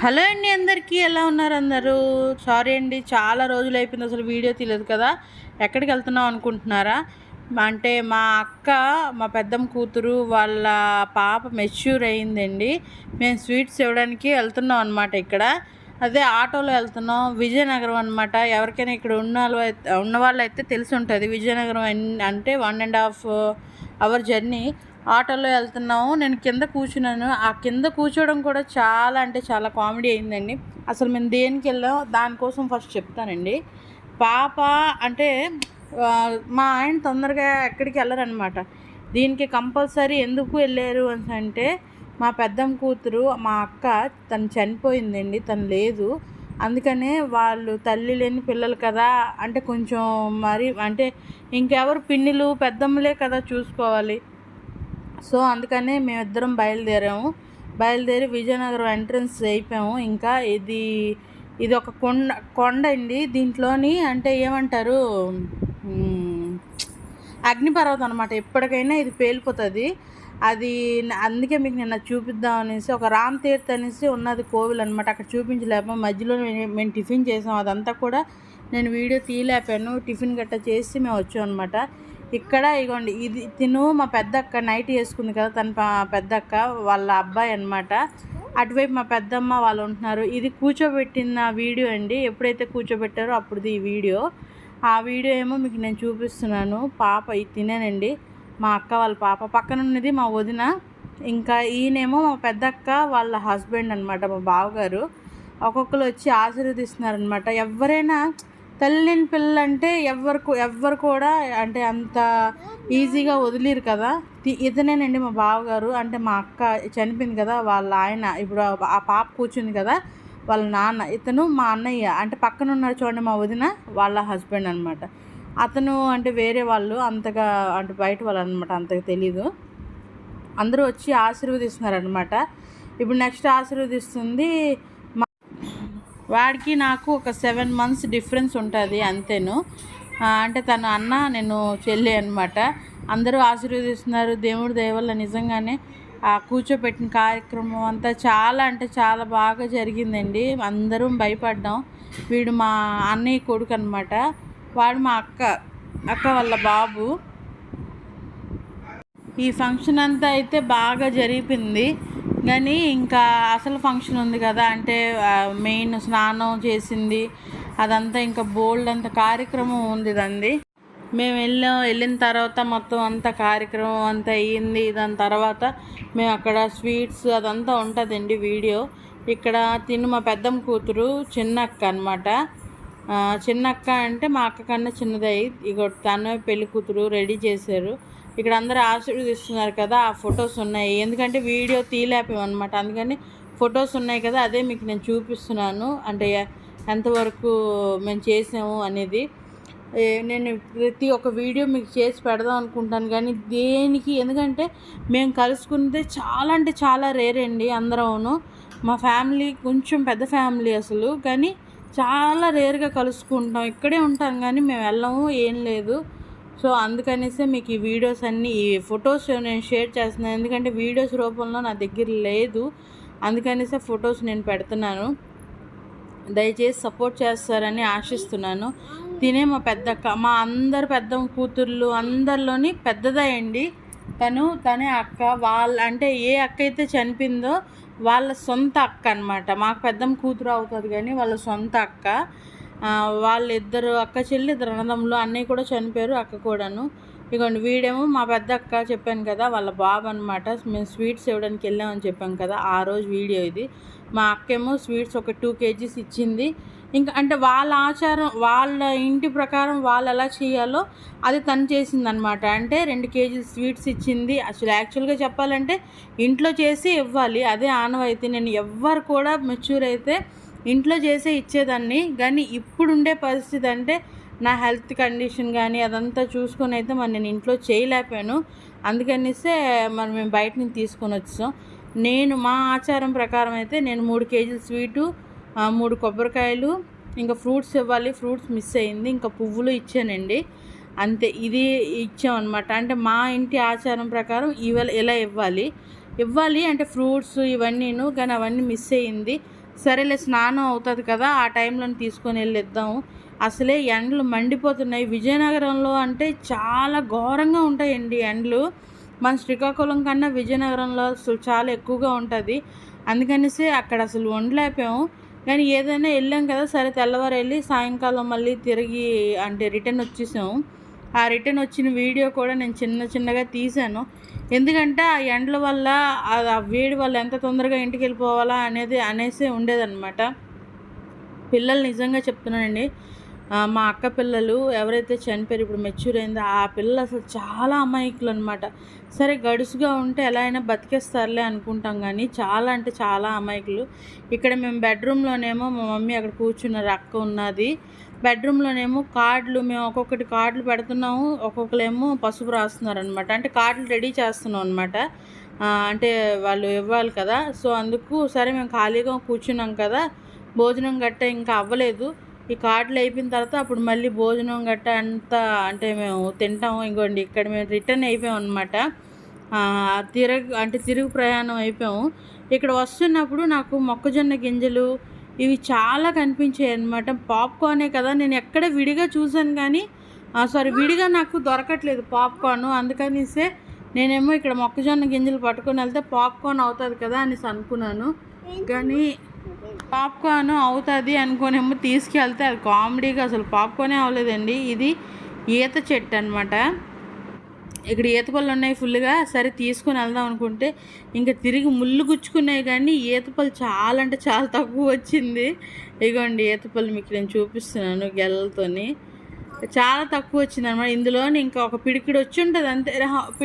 Hello అండి అందరికీ ఎలా ఉన్నారు అందరూ? సారీ అండి చాలా రోజులు అయిపోయింది అసలు వీడియో తీయలేదు కదా? ఎక్కడికి వెళ్తున్నాం అనుకుంటున్నారా? అంటే మా అక్క మా పెద్దమ్మ కూతురు వాళ్ళ పాప మెచ్యూర్ అయిందండి. మేము స్వీట్స్ ఇవ్వడానికి వెళ్తున్నాం అనమాట ఇక్కడ. అదే ఆటోలో వెళ్తున్నాం. విజయనగరం అనమాట ఎవరికైనా ఇక్కడ ఉన్న వాళ్ళు అయితే ఉన్న వాళ్ళు అయితే తెలిసి ఉంటుంది. విజయనగరం అంటే one and half hour journey ఆటోలో వెళ్తున్నాము నేను కింద కూర్చున్నాను. ఆ కింద కూర్చోవడం కూడా చాలా అంటే చాలా కామెడీ అయిందండి. అసలు మేము దేనికి వెళ్ళాం దానికోసం ఫస్ట్ చెప్తానండి. పాప అంటే మా ఆయన తొందరగా ఎక్కడికి వెళ్ళరనమాట. దీనికి కంపల్సరీ ఎందుకు వెళ్ళారు అని అంటే మా పెద్దమ్మ కూతురు మా అక్క తను చనిపోయిందండి తను లేదు. అందుకనే వాళ్ళు తల్లి లేని పిల్లలు కదా అంటే కొంచెం మరి అంటే ఇంకెవరు పిన్నిలు పెద్దమ్మలే కదా చూసుకోవాలి. సో అందుకనే మేమిద్దరం బయలుదేరాము. బయలుదేరి విజయనగరం ఎంట్రన్స్ అయిపోయాము. ఇంకా ఇది ఇది ఒక కొండ కొండ అండి. దీంట్లోని అంటే ఏమంటారు అగ్నిపర్వతం అనమాట ఎప్పటికైనా ఇది పేలిపోతుంది. అది అందుకే మీకు నిన్న చూపిద్దాం అనేసి ఒక రామ్ తీర్థ అనేసి ఉన్నది కోవిల్ అనమాట అక్కడ చూపించలేము మధ్యలో మేము మేము టిఫిన్ చేసాం. అదంతా కూడా నేను వీడియో తీయలేపాను టిఫిన్ గట్ట చేసి మేము వచ్చాం అనమాట ఇక్కడ ఇగోండి ఇది తిను మా పెద్దక్క నైట్ వేసుకుంది కదా తన ప- పెద్దక్క వాళ్ళ అబ్బాయి అనమాట అటువైపు మా పెద్దమ్మ వాళ్ళు ఉంటున్నారు. ఇది కూర్చోబెట్టిన వీడియో అండి. ఎప్పుడైతే కూర్చోబెట్టారో అప్పుడుది ఈ వీడియో. ఆ వీడియో ఏమో మీకు నేను చూపిస్తున్నాను. పాప ఇది తినేనండి. మా అక్క వాళ్ళ పాప. పక్కన ఉన్నది మా వదిన. ఇంకా ఈయనేమో మా పెద్దక్క వాళ్ళ హస్బెండ్ అనమాట మా బావగారు. ఒక్కొక్కరు వచ్చి ఆశీర్వదిస్తున్నారనమాట ఎవరైనా తల్లిని పిల్లలు అంటే ఎవరికి ఎవ్వరు కూడా అంటే అంత ఈజీగా వదిలేరు కదా. ఇతనేనండి మా బావగారు. అంటే మా అక్క చనిపోయింది కదా వాళ్ళ ఆయన ఇప్పుడు ఆ- పాప కూర్చుంది కదా వాళ్ళ నాన్న. ఇతను మా అన్నయ్య. అంటే పక్కన ఉన్నారు చూడండి మా వదిన వాళ్ళ హస్బెండ్ అనమాట అతను అంటే వేరే వాళ్ళు అంతగా అంటే బయట వాళ్ళు అనమాట అంతగా తెలీదు. అందరూ వచ్చి ఆశీర్వదిస్తున్నారు అనమాట ఇప్పుడు నెక్స్ట్ ఆశీర్వదిస్తుంది వాడికి నాకు ఒక సెవెన్ మంత్స్ డిఫరెన్స్ ఉంటుంది అంతేను. అంటే తను అన్న నేను చెల్లి అనమాట అందరూ ఆశీర్వదిస్తున్నారు. దేవుడి దయవల్ల నిజంగానే ఆ కూర్చోపెట్టిన కార్యక్రమం అంతా చాలా అంటే చాలా బాగా జరిగిందండి. అందరం భయపడ్డాం. వీడు మా అన్నయ్య కొడుకు అనమాట వాడు మా అక్క అక్క వాళ్ళ బాబు. ఈ ఫంక్షన్ అంతా అయితే బాగా జరిపింది. కానీ ఇంకా అసలు ఫంక్షన్ ఉంది కదా అంటే మెయిన్ స్నానం చేసింది అదంతా ఇంకా బోల్డ్ అంత కార్యక్రమం ఉంది దంది మేము వెళ్ళాం వెళ్ళిన తర్వాత మొత్తం అంతా కార్యక్రమం అంతా అయ్యింది. దాని తర్వాత మేము అక్కడ స్వీట్స్ అదంతా ఉంటుందండి వీడియో. ఇక్కడ తిను మా పెద్దమ్మ కూతురు చిన్నక్క అనమాట చిన్నక్క అంటే మా అక్క కన్నా చిన్నదై. ఇక తను పెళ్ళి కూతురు రెడీ చేశారు. ఇక్కడ అందరూ ఆశీర్వదిస్తున్నారు కదా ఆ ఫొటోస్ ఉన్నాయి. ఎందుకంటే వీడియో తీయలేపాం అందుకని ఫొటోస్ ఉన్నాయి కదా అదే మీకు నేను చూపిస్తున్నాను. అంటే ఎంతవరకు మేము చేసాము అనేది. నేను ప్రతి ఒక్క వీడియో మీకు చేసి పెడదాం అనుకుంటాను. కానీ దేనికి? ఎందుకంటే మేము కలుసుకుంటే చాలా అంటే చాలా రేర్ అండి అందరమును. మా ఫ్యామిలీ కొంచెం పెద్ద ఫ్యామిలీ అసలు. కానీ చాలా రేర్గా కలుసుకుంటాం ఇక్కడే ఉంటాం కానీ మేము వెళ్ళము ఏం లేదు. సో అందుకనేసే మీకు ఈ వీడియోస్ అన్నీ ఈ ఫొటోస్ నేను షేర్ చేస్తున్నాను. ఎందుకంటే వీడియోస్ రూపంలో నా దగ్గర లేదు. అందుకనేసే ఫొటోస్ నేను పెడుతున్నాను. దయచేసి సపోర్ట్ చేస్తారని ఆశిస్తున్నాను. తినే మా పెద్దక్క మా అందరు పెద్ద కూతుర్లు అందరిలోని పెద్దదయండి తను తనే అక్క వాళ్ళ అంటే ఏ అక్క అయితే చనిపోయిందో వాళ్ళ సొంత అక్క అనమాట మాకు పెద్దమ్మ కూతురు అవుతుంది కానీ వాళ్ళ సొంత అక్క. వాళ్ళిద్దరు అక్క చెల్లి ఇద్దరు అన్నదమ్ములు అన్నయ్య కూడా చనిపోయారు అక్క కూడాను. ఇగోండి వీడేమో మా పెద్ద అక్క చెప్పాను కదా వాళ్ళ బాబు అనమాట మేము స్వీట్స్ ఇవ్వడానికి వెళ్ళామని చెప్పాం కదా ఆ రోజు వీడియో ఇది. మా అక్కేమో స్వీట్స్ ఒక టూ కేజీస్ ఇచ్చింది. ఇంకా అంటే వాళ్ళ ఆచారం వాళ్ళ ఇంటి ప్రకారం వాళ్ళు ఎలా చేయాలో అది తను చేసిందనమాట అంటే రెండు కేజీలు స్వీట్స్ ఇచ్చింది. అసలు యాక్చువల్గా చెప్పాలంటే ఇంట్లో చేసి ఇవ్వాలి. అదే ఆనవాయితీ. నేను ఎవ్వరు కూడా మెచ్యూర్ అయితే ఇంట్లో చేసే ఇచ్చేదాన్ని కానీ ఇప్పుడుండే పరిస్థితి అంటే నా హెల్త్ కండిషన్ కానీ అదంతా చూసుకొని అయితే మరి నేను ఇంట్లో చేయలేకపోయాను. అందుకనిసే మరి మేము బయట నుంచి తీసుకొని వచ్చాం నేను మా ఆచారం ప్రకారం అయితే నేను మూడు కేజీలు స్వీటు మూడు కొబ్బరికాయలు ఇంకా ఫ్రూట్స్ ఇవ్వాలి ఫ్రూట్స్ మిస్ అయింది ఇంకా పువ్వులు ఇచ్చానండి. అంతే ఇది ఇచ్చామన్నమాట అంటే మా ఇంటి ఆచారం ప్రకారం ఇవాళ ఇలా ఇవ్వాలి. ఇవ్వాలి అంటే ఫ్రూట్స్ ఇవన్నీను కానీ అవన్నీ మిస్ అయ్యింది సరేలే స్నానం అవుతుంది కదా ఆ టైంలో తీసుకొని వెళ్ళిద్దాం అసలే ఎండలు మండిపోతున్నాయి. విజయనగరంలో అంటే చాలా ఘోరంగా ఉంటాయండి ఎండలు. మన శ్రీకాకుళం కన్నా విజయనగరంలో అసలు చాలా ఎక్కువగా ఉంటుంది. అందుకనేసి అక్కడ అసలు వండలేపాము కానీ ఏదైనా వెళ్ళాం కదా సరే తెల్లవారు వెళ్ళి సాయంకాలం మళ్ళీ తిరిగి అంటే రిటర్న్ వచ్చేసాము ఆ రిటర్న్ వచ్చిన వీడియో కూడా నేను చిన్న చిన్నగా తీశాను. ఎందుకంటే ఆ ఎండల వల్ల ఆ వేడి వల్ల ఎంత తొందరగా ఇంటికి వెళ్ళిపోవాలా అనేది అనేసి ఉండేదన్నమాట. పిల్లలు నిజంగా చెప్తున్నానండి. మా అక్క పిల్లలు ఎవరైతే చనిపోయారు ఇప్పుడు మెచ్యూర్ అయిందో ఆ పిల్లలు అసలు చాలా అమాయకులు అనమాట సరే గడుసుగా ఉంటే ఎలా అయినా బతికేస్తారులే అనుకుంటాం కానీ చాలా అంటే చాలా అమాయకులు. ఇక్కడ మేము బెడ్రూమ్లోనేమో మా మమ్మీ అక్కడ కూర్చున్నారు అక్క ఉన్నది. బెడ్రూమ్లోనేమో కార్డులు మేము ఒక్కొక్కటి కార్డులు పెడుతున్నాము ఒక్కొక్కరేమో పసుపు రాస్తున్నారు అనమాట అంటే కార్డులు రెడీ చేస్తున్నాం అనమాట అంటే వాళ్ళు ఇవ్వాలి కదా. సో అందుకు సరే మేము ఖాళీగా కూర్చున్నాం కదా. భోజనం గట్ట ఇంకా అవ్వలేదు. ఈ కార్డులు అయిపోయిన తర్వాత అప్పుడు మళ్ళీ భోజనం గట్ట అంతా అంటే మేము తింటాము. ఇంకోండి ఇక్కడ మేము రిటర్న్ అయిపోయాం అనమాట తిరగ అంటే తిరుగు ప్రయాణం అయిపోయాము. ఇక్కడ వస్తున్నప్పుడు నాకు మొక్కజొన్న గింజలు ఇవి చాలా కనిపించాయి అనమాట పాప్కార్నే కదా నేను ఎక్కడ విడిగా చూశాను కానీ సారీ విడిగా నాకు దొరకట్లేదు పాప్కార్న్. అందుకనిసే నేనేమో ఇక్కడ మొక్కజొన్న గింజలు పట్టుకొని వెళ్తే పాప్కార్న్ అవుతుంది కదా అనేసి అనుకున్నాను. కానీ పాప్కార్న్ అవుతుంది అనుకోనేమో తీసుకెళ్తే అది కామెడీగా అసలు పాప్కార్నే అవ్వలేదండి. ఇది ఈత చెట్టు అనమాట ఇక్కడ ఈత పళ్ళు ఉన్నాయి ఫుల్గా సరే తీసుకొని వెళ్దాం అనుకుంటే ఇంకా తిరిగి ముళ్ళు గుచ్చుకున్నాయి కానీ ఈతపళ్ళు చాలా అంటే చాలా తక్కువ వచ్చింది. ఇగోండి ఈతపళ్ళు మీకు నేను చూపిస్తున్నాను గెల్లతోని. చాలా తక్కువ వచ్చింది అనమాట ఇందులోని ఇంకా ఒక పిడికిడి వచ్చి ఉంటుంది అంతే.